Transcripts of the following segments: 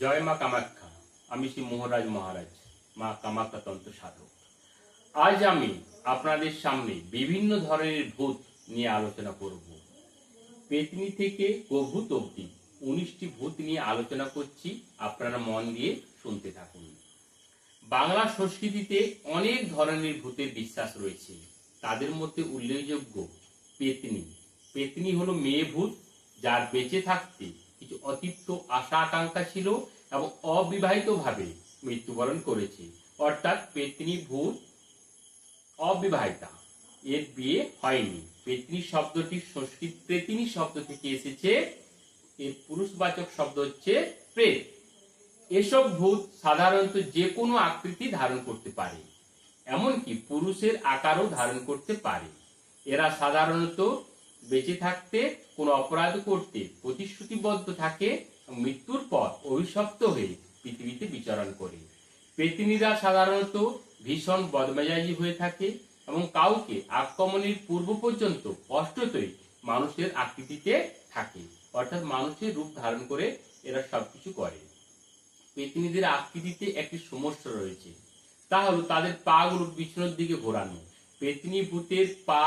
জয় মা কামাখ্যা। আমি শ্রী মোহরাজ মহারাজ, মা কামাখ্যা তন্ত্র সাধক। আজ আমি আপনাদের সামনে বিভিন্ন ধরনের ভূত নিয়ে আলোচনা করব। পেতনি থেকে গভূত অবধি উনিশটি ভূত নিয়ে আলোচনা করছি, আপনারা মন দিয়ে শুনতে থাকুন। বাংলা সংস্কৃতিতে অনেক ধরনের ভূতের বিশ্বাস রয়েছে। তাদের মধ্যে উল্লেখযোগ্য পেতনি। পেতনি হলো মেয়ে ভূত, যার বেঁচে থাকতে কিছু অতিপ্ত আশা আকাঙ্ক্ষা ছিল এবং অবিবাহিতভাবে মৃত্যুবরণ করেছে। অর্থাৎ পেতনি ভূত অবিবাহিতা। এর বিয়ে হয়নি। পেতনি শব্দটি সংস্কৃত প্রেতিনী শব্দ থেকে এসেছে। এর পুরুষবাচক শব্দ হচ্ছে প্রেত। এসব ভূত সাধারণত যে কোনো আকৃতি ধারণ করতে পারে, এমনকি পুরুষের আকারও ধারণ করতে পারে। এরা সাধারণত বেঁচে থাকতে, কোনো অপরাধ করতে প্রতিশ্রুতিবদ্ধ থাকে মৃত্যুর পর অভিশপ্ত হয়ে পৃথিবীতে বিচরণ করে। পেতিনীরা সাধারণত ভীষণ বদমেজাজি হয়ে থাকে এবং কাউকে আক্রমণের পূর্ব পর্যন্ত স্পষ্টতই মানুষের আকৃতিতে থাকে। অর্থাৎ মানুষের রূপ ধারণ করে এরা সবকিছু করে। পেতিনীদের আকৃতিতে একটি সমস্যা রয়েছে। তা হলো তাদের পা গুলো পিছনের দিকে ঘোরানো। পেতনি ভূতের পা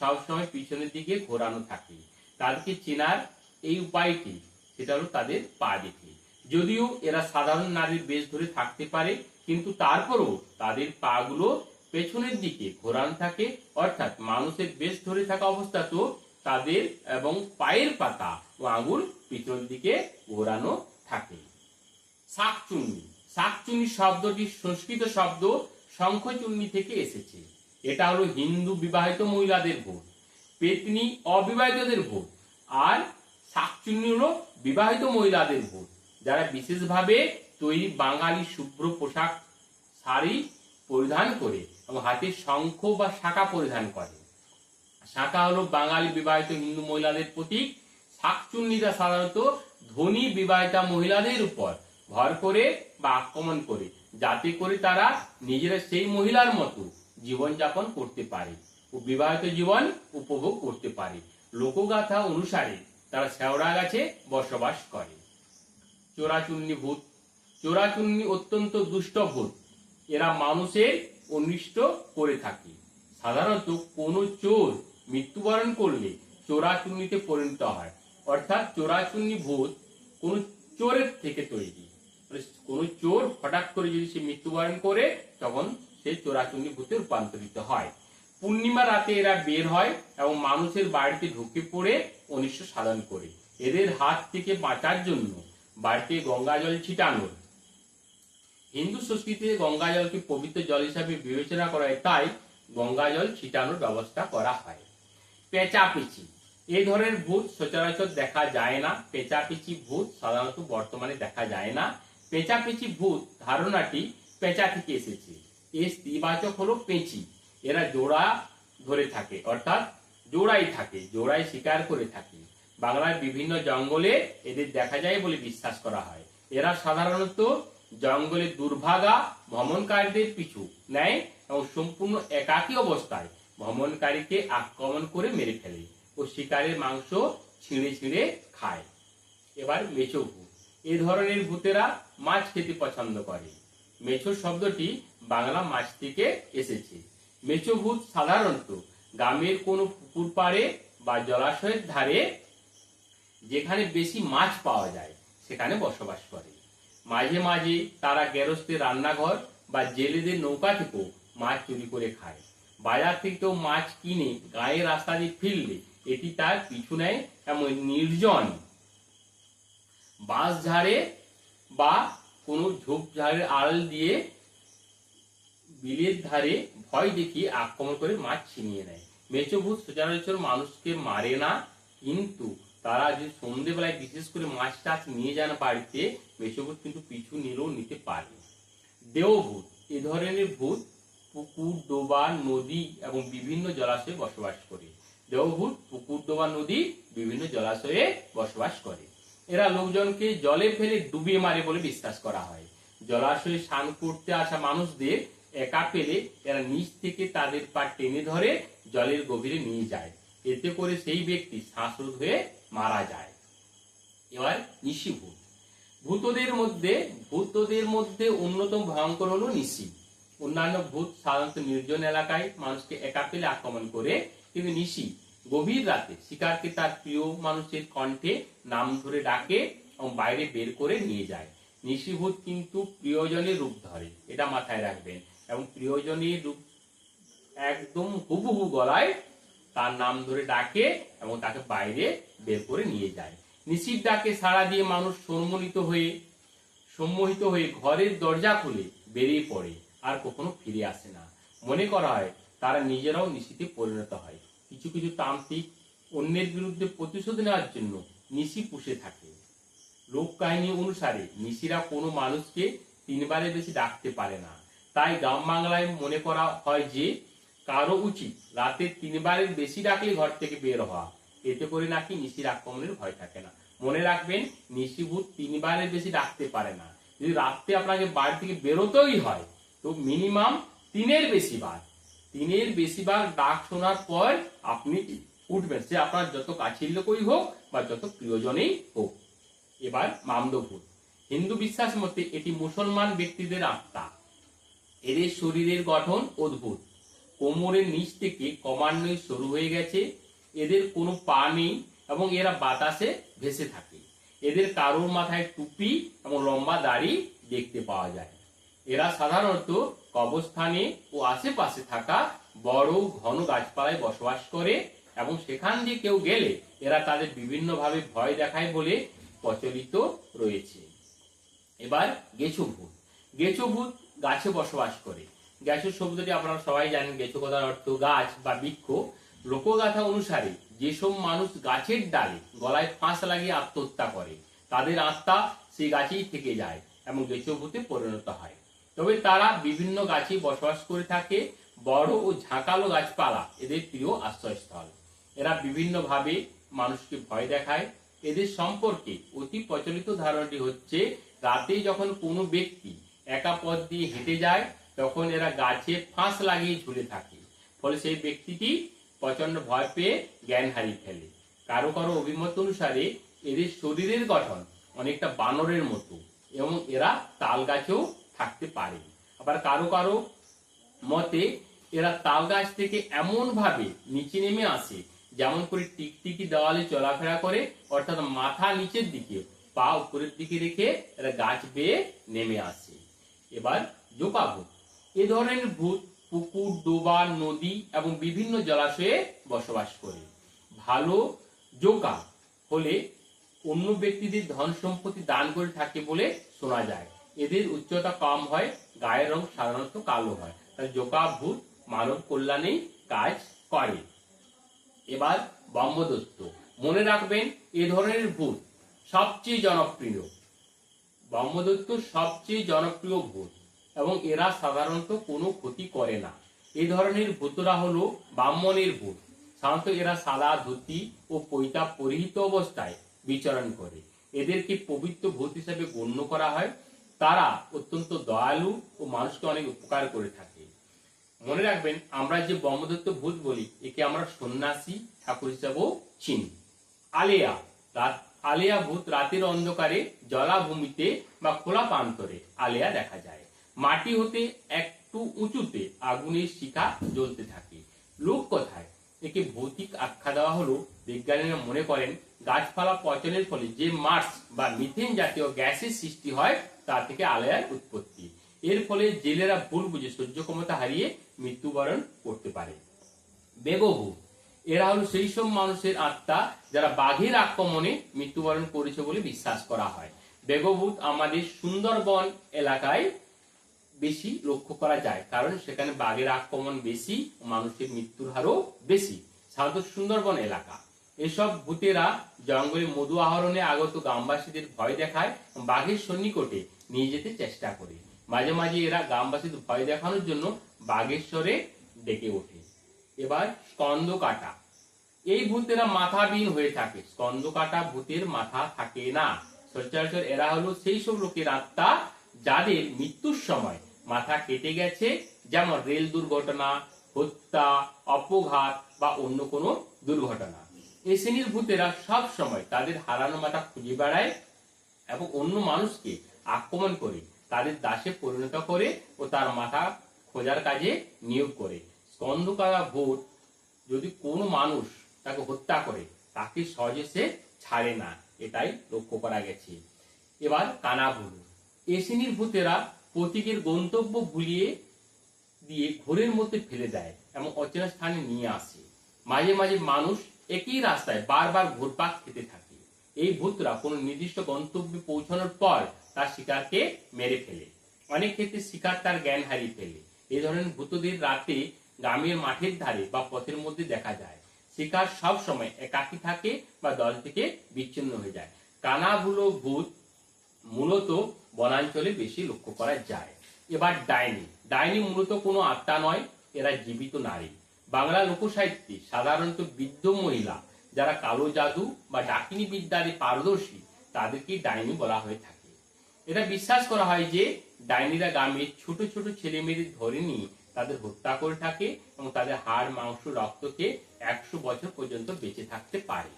সবসময় পিছনের দিকে ঘোরানো থাকে। তাদেরকে চেনার এই উপায়টি, সেটা হলো তাদের পা দেখে। যদিও এরা সাধারণ নারীর বেশ ধরে থাকতে পারে, কিন্তু তারপরও তাদের পা গুলো পেছনের দিকে ঘোরানো থাকে, অর্থাৎ মানুষের বেশ ধরে থাকা অবস্থাতেও তাদের এবং পায়ের পাতা ও আঙুল পিছনের দিকে ঘোরানো থাকে। শাকচুন্নি। শাকচুন্নি শব্দটি সংস্কৃত শব্দ শঙ্খচুন্নি থেকে এসেছে। এটা হলো হিন্দু বিবাহিত মহিলাদের ভোট, পেতনি অবিবাহিতদের ভোট, আর শাকচুন্নি হলো বিবাহিত মহিলাদের ভোট। যারা বিশেষভাবে তৈরি বাঙালি শুভ্র পোশাক শাড়ি পরিধান করে এবং হাতে শঙ্খ বা শাখা পরিধান করে। শাখা হলো বাঙালি বিবাহিত হিন্দু মহিলাদের প্রতীক। শাকচুন্নিরা সাধারণত ধনী বিবাহিতা মহিলাদের উপর ভর করে বা আক্রমণ করে, যাতে করে তারা নিজেরা সেই মহিলার মতো জীবনযাপন করতে পারে। বিবাহিত জীবন উপভোগ করতে পারে। লোকগাথা অনুসারে তারা শেওড়া গাছে বসবাস করে। চোরাচুন্নি ভূত। চোরাচুন্নি অত্যন্ত দুষ্ট ভূত। এরা মানুষের অনিষ্ট করে থাকে। সাধারণত কোনো চোর মৃত্যুবরণ করলে চোরাচুন্নিতে পরিণত হয়। অর্থাৎ চোরাচুন্নি ভূত কোনো চোরের থেকে তৈরি। মানে কোনো চোর হঠাৎ করে যদি সে মৃত্যুবরণ করে, তখন সে চোরাচুন্নি ভূতে রূপান্তরিত হয়। পূর্ণিমা রাতে এরা বের হয় এবং মানুষের বাড়িতে ঢুকে পড়ে অনিষ্ট সাধন করে। এদের হাত থেকে বাঁচার জন্য বাড়িতে গঙ্গা জল ছিটানোর। হিন্দু সংস্কৃতিতে গঙ্গা জলকে পবিত্র জল হিসাবে বিবেচনা করা হয়, তাই গঙ্গা জল ছিটানোর ব্যবস্থা করা হয়। পেঁচাপিচি। এ ধরনের ভূত সচরাচর দেখা যায় না। পেঁচাপিচি ভূত সাধারণত বর্তমানে দেখা যায় না। পেঁচাপিচি ভূত ধারণাটি পেঁচা থেকে এসেছে। এর স্ত্রীবাচক হলো পেঁচি। এরা জোড়া ধরে থাকে, অর্থাৎ জোড়াই থাকে, জোড়াই শিকার করে থাকে। বাংলার বিভিন্ন জঙ্গলে এদের দেখা যায় বলে বিশ্বাস করা হয়। এরা সাধারণত জঙ্গলে দুর্ভাগা ভ্রমণকারীদের পিছু নেয় এবং সম্পূর্ণ একাকী অবস্থায় ভ্রমণকারীকে আক্রমণ করে মেরে ফেলে ও শিকারের মাংস ছিঁড়ে ছিঁড়ে খায়। এবার মেছো ভূত এ ধরনের ভূতেরা মাছ খেতে পছন্দ করে। মেছো শব্দটি বাংলা মাছ থেকে এসেছে। মেছো ভূত সাধারণত গ্রামের কোনো পুকুর পাড়ে বা জলাশয়ের ধারে যেখানে বেশি মাছ পাওয়া যায়, সেখানে বসবাস করে। মাঝে মাঝে তারা গেরস্তের রান্নাঘর বা জেলেদের নৌকা থেকেও মাছ চুরি করে খায়। বাজার থেকেও মাছ কিনে গায়ের রাস্তা দিয়ে ফিরলে এটি তার পিছু নেয় এমন নির্জন বাঁশ ঝাড়ে বা কোনো ঝোপঝাড়ের আড়াল দিয়ে বিলের ধারে ভয় দেখিয়ে আক্রমণ করে মাছ ছিনিয়ে নেয়। মেচভূত সচরাচর মানুষকে মারে না, কিন্তু তারা যে সন্ধেবেলায় বিশেষ করে মাছ টাছ নিয়ে যান বাড়িতে, মেচভূত কিন্তু পিছু নিলেও নিতে পারে দেওভূত, এ ধরনের ভূত পুকুর, ডোবা, নদী এবং বিভিন্ন জলাশয়ে বসবাস করে। দেওভূত, পুকুর, ডোবা, নদী বিভিন্ন জলাশয়ে বসবাস করে। এরা লোকজনকে জলে ফেলে ডুবিয়ে মারে বলে বিশ্বাস করা হয়। জলাশয়ে স্নান করতে আসা মানুষদের একা পেলে এরা নিচ থেকে তাদের পা টেনে ধরে জলের গভীরে নিয়ে যায়। এতে করে সেই ব্যক্তি শ্বাসরোধ হয়ে মারা যায়। এবার নিশিভূত ভূতদের মধ্যে ভূতদের মধ্যে অন্যতম ভয়ঙ্কর হলো নিশি। অন্যান্য ভূত সাধারণত নির্জন এলাকায় মানুষকে একা পেলে আক্রমণ করে। কিন্তু নিশি গভীর রাতে শিকারকে তার প্রিয় মানুষের কণ্ঠে নাম ধরে ডাকে এবং বাইরে বের করে নিয়ে যায়। নিশিভূত কিন্তু প্রিয়জনের রূপ ধরে। এটা মাথায় রাখবেন। এবং প্রিয়জনী একদম হুবহু গলায় তার নাম ধরে ডাকে এবং তাকে বাইরে বের করে নিয়ে যায়। নিশির ডাকে সাড়া দিয়ে মানুষ সম্মোহিত হয়ে সম্মোহিত হয়ে ঘরের দরজা খুলে বেরিয়ে পড়ে, আর কখনো ফিরে আসে না। মনে করা হয় তারা নিজেরাও নিশিতে পরিণত হয়। কিছু কিছু তান্ত্রিক অন্যের বিরুদ্ধে প্রতিশোধ নেওয়ার জন্য নিশি পুষে থাকে। লোক কাহিনী অনুসারে নিশিরা কোনো মানুষকে তিনবারের বেশি ডাকতে পারে না। তাই গ্রাম বাংলায় মনে করা হয় যে কারও উচিত রাতে তিনবারের বেশি ডাকলে ঘর থেকে বের হওয়া। এতে করে নাকি নিশির আক্রমণের ভয় থাকে না। মনে রাখবেন নিশিভূত তিনবারের বেশি ডাকতে পারে না। যদি রাত্রে আপনাকে বাড়ি থেকে বেরোতেই হয়, তো মিনিমাম তিনের বেশি বার। তিনের বেশি বার ডাক শোনার পর আপনি উঠবেন। সে আপনার যত কাছের লোকই হোক বা যত প্রিয়জনেই হোক। এবার মামদভূত হিন্দু বিশ্বাস মতে এটি মুসলমান ব্যক্তিদের আত্মা। এদের শরীরের গঠন অদ্ভুত। কোমরের নিচ থেকে ক্রমান্বয়ে সরু হয়ে গেছে। এদের কোনো পা নেই এবং এরা বাতাসে ভেসে থাকে। এদের কারোর মাথায় টুপি এবং লম্বা দাড়ি দেখতে পাওয়া যায়। এরা সাধারণত কবস্থানে ও আশেপাশে থাকা বড় ঘন গাছপালায় বসবাস করে এবং সেখান দিয়ে কেউ গেলে এরা তাদের বিভিন্নভাবে ভয় দেখায় বলে প্রচলিত রয়েছে। এবার গেছো ভূত গেছো ভূত গাছে বসবাস করে। গ্যাসো শব্দটি আপনারা সবাই জানেন, গেছো কথার অর্থ গাছ বা বৃক্ষ। লোকগাথা অনুসারে যেসব মানুষ গাছের ডালে গলায় ফাঁস লাগিয়ে আত্মহত্যা করে, তাদের আত্মা সেই গাছেই থেকে যায় এবং গেছো পরিণত হয়। তবে তারা বিভিন্ন গাছে বসবাস করে থাকে, বড় ও ঝাঁকালো গাছপালা এদের প্রিয় আশ্রয়স্থল। এরা বিভিন্নভাবে মানুষকে ভয় দেখায়। এদের সম্পর্কে অতি প্রচলিত ধারণাটি হচ্ছে, রাতে যখন কোনো ব্যক্তি একা পথ দিয়ে হেঁটে যায়, তখন এরা গাছে ফাঁস লাগিয়ে ঝুলে থাকে। ফলে সেই ব্যক্তিটি প্রচণ্ড ভয় পেয়ে জ্ঞান হারিয়ে ফেলে। কারও কারও অভিমত অনুসারে এদের শরীরের গঠন অনেকটা বানরের মতো এবং এরা তাল গাছেও থাকতে পারে। আবার কারও কারও মতে, এরা তাল গাছ থেকে এমন ভাবে নিচে নেমে আসে, যেমন করে টিকটিকি দেওয়ালে চলাফেরা করে, অর্থাৎ মাথা নিচের দিকে, পা উপরের দিকে রেখে এরা গাছ বেয়ে নেমে আসে। এবার জোপা ভূত এ ধরনের ভূত, পুকুর ডোবা নদী এবং বিভিন্ন জলাশয়ে বসবাস করে। ভালো জোকা হলে অন্য ব্যক্তিদের ধন সম্পত্তি দান করে থাকে বলে শোনা যায়। এদের উচ্চতা কম হয়, গায়ের রং সাধারণত কালো হয়। তাই জোকা ভূত মানব কল্যাণেই কাজ করে। এবার ব্রহ্মদত্ত মনে রাখবেন, এ ধরনের ভূত সবচেয়ে জনপ্রিয়। ব্রহ্মদত্ত সবচেয়ে জনপ্রিয় ভূত, এবং এরা সাধারণত কোনো ক্ষতি করে না। এই ধরনের ভূতরা হলো ব্রাহ্মণের ভূত। সাধারণত এরা সাদা ধুতি ও পৈতা পরিহিত অবস্থায় বিচরণ করে। এদেরকে পবিত্র ভূত হিসেবে গণ্য করা হয়। তারা অত্যন্ত দয়ালু ও মানুষকে অনেক উপকার করে থাকে। মনে রাখবেন, আমরা যে ব্রহ্মদত্ত ভূত বলি, একে আমরা সন্ন্যাসী ঠাকুর হিসাবেও চিনি। আলেয়া রাত আলেয়া ভূত রাতের অন্ধকারে, জলাভূমিতে বা খোলা প্রান্তরে আলেয়া দেখা যায়। মাটি হতে একটু উঁচুতে আগুনের শিখা জ্বলতে থাকে। লোক কথায়? একে ভৌতিক আখ্যা দেওয়া হলো। বিজ্ঞানীরা মনে করেন, গাছপালা পচনের ফলে যে মার্স বা মিথেন জাতীয় গ্যাসের সৃষ্টি হয়, তা থেকে আলেয়ার উৎপত্তি। এর ফলে জেলেরা ভুল বুঝে সহ্য ক্ষমতা হারিয়ে মৃত্যুবরণ করতে পারে। বেগভূ এরা হলো সেই সব মানুষের আত্মা যারা বাঘের আক্রমণে মৃত্যুবরণ করেছে বলে বিশ্বাস করা হয়। বেগভূত আমাদের সুন্দরবন এলাকায় বেশি লক্ষ্য করা যায়, কারণ সেখানে বাঘের আক্রমণ বেশি, মানুষের মৃত্যুর হারও বেশি। সাধারণত সুন্দরবন এলাকা। এসব ভূতেরা জঙ্গলে মধু আহরণে আগত গ্রামবাসীদের ভয় দেখায় বাঘের সন্নিকটে নিয়ে যেতে চেষ্টা করে। মাঝে মাঝে এরা গ্রামবাসীদের ভয় দেখানোর জন্য বাঘেশ্বরে ডেকে ওঠে। এবার স্কন্দ কাটা এই ভূতেরা মাথাবিহীন হয়ে থাকে। স্কন্দ কাটা ভূতের মাথা থাকে না। সচরাচর এরা হলো সেই সব লোকের আত্মা যাদের মৃত্যুর সময় মাথা কেটে গেছে, যেমন রেল দুর্ঘটনা, হত্যা, অপঘাত বা অন্য কোনো দুর্ঘটনা। এই শ্রেণির ভূতেরা সব সময় তাদের হারানো মাথা খুঁজে বেড়ায় এবং অন্য মানুষকে আক্রমণ করে, তাদের দাসে পরিণত করে ও তার মাথা খোঁজার কাজে নিয়োগ করে। স্কন্দকারা ভূত যদি কোনো মানুষ তাকে হত্যা করে, তাকে সহজে সে ছাড়ে না। এটাই লক্ষ্য করা গেছে। এবার কানা ভুল এ শ্রেণির ভূতেরা প্রতীকের গন্তব্য ভুলিয়ে দিয়ে ঘোরের মধ্যে ফেলে দেয় এবং অচেনা স্থানে নিয়ে আসে। মাঝে মাঝে মানুষ একই রাস্তায় বারবার ঘুরপাক খেতে থাকে। এই ভূতরা কোনো নির্দিষ্ট গন্তব্যে পৌঁছানোর পর তার শিকারকে মেরে ফেলে। অনেক ক্ষেত্রে শিকার তার জ্ঞান হারিয়ে ফেলে। এই ধরনের ভূতদের রাতে গ্রামের মাঠের ধারে বা পথের মধ্যে দেখা যায়। শিকার সব সময় একাকী থাকে বা দল থেকে বিচ্ছিন্ন হয়ে যায়। কানাভুলো ভূত মূলত বনাঞ্চলে বেশি লক্ষ্য করা যায়। এবার ডাইনি। ডাইনি মূলত কোনো আত্মা নয়, এরা জীবিত নারী। বাংলা লোকসাহিত্যে সাধারণত বৃদ্ধ মহিলা, যারা কালো জাদু বা ডাকিনী বিদ্যারে পারদর্শী, তাদেরকে ডাইনি বলা হয়ে থাকে। এটা বিশ্বাস করা হয় যে ডাইনিরা গ্রামের ছোট ছোট ছেলে মেয়েদের ধরে নিয়ে তাদের হত্যা করে থাকে এবং তাদের হাড়, মাংস, রক্তকে একশো বছর পর্যন্ত বেঁচে থাকতে পারে।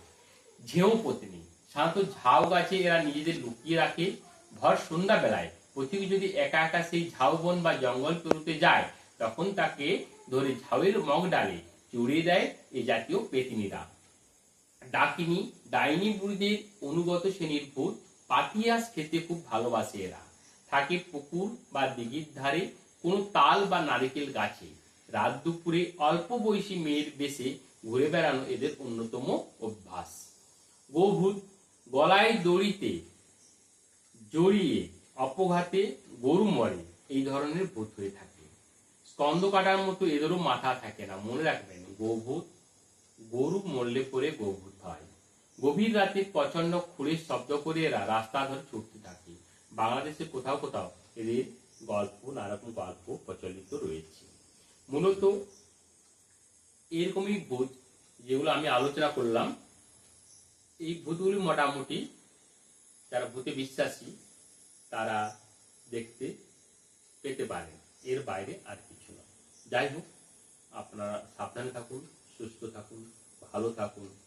ঝেউ পত্নী। সাধারণত ঝাউ গাছে এরা নিজেদের লুকিয়ে রাখে। ভর সন্ধ্যা বেলায় পথিক যদি একা একা সেই ঝাউবন বা জঙ্গল পেরুতে যায়, তখন তাকে ধরে ঝাউয়ের মগ ডালে চড়িয়ে দেয় এই জাতীয় পেতিনীরা। ডাকিনী, ডাইনি বুড়িদের অনুগত শ্রেণির ভূত পাতিয়াস খেতে খুব ভালোবাসে এরা। থাকে পুকুর বা দিঘির ধারে কোনো তাল বা নারিকেল গাছে রাত দুপুরে অল্প বয়সী মেয়ের বেশে ঘুরে বেড়ানো এদের অন্যতম অভ্যাস। গোভূত গলায় দড়িতে জড়িয়ে অপঘাতে গরু মরে, এই ধরনের ভূত হয়ে থাকে। স্কন্দ কাটার মতো এদেরও মাথা থাকে না, মনে রাখবেন গোভূত গরু মরলে পরে গোভূত হয় গভীর রাতে প্রচণ্ড খুঁড়ির শব্দ করে এরা রাস্তা ধরে ছুটতে থাকে। বাংলাদেশে কোথাও কোথাও এদের গল্প, নানারকম গল্প প্রচলিত রয়েছে। মূলত এরকমই ভূত যেগুলো আমি আলোচনা করলাম, এই ভূতগুলি মোটামুটি যারা ভূতে বিশ্বাসী, তারা দেখতে পেতে পারেন এর বাইরে আর কিছু না। যাই হোক, আপনারা সাবধানে থাকুন, সুস্থ থাকুন, ভালো থাকুন।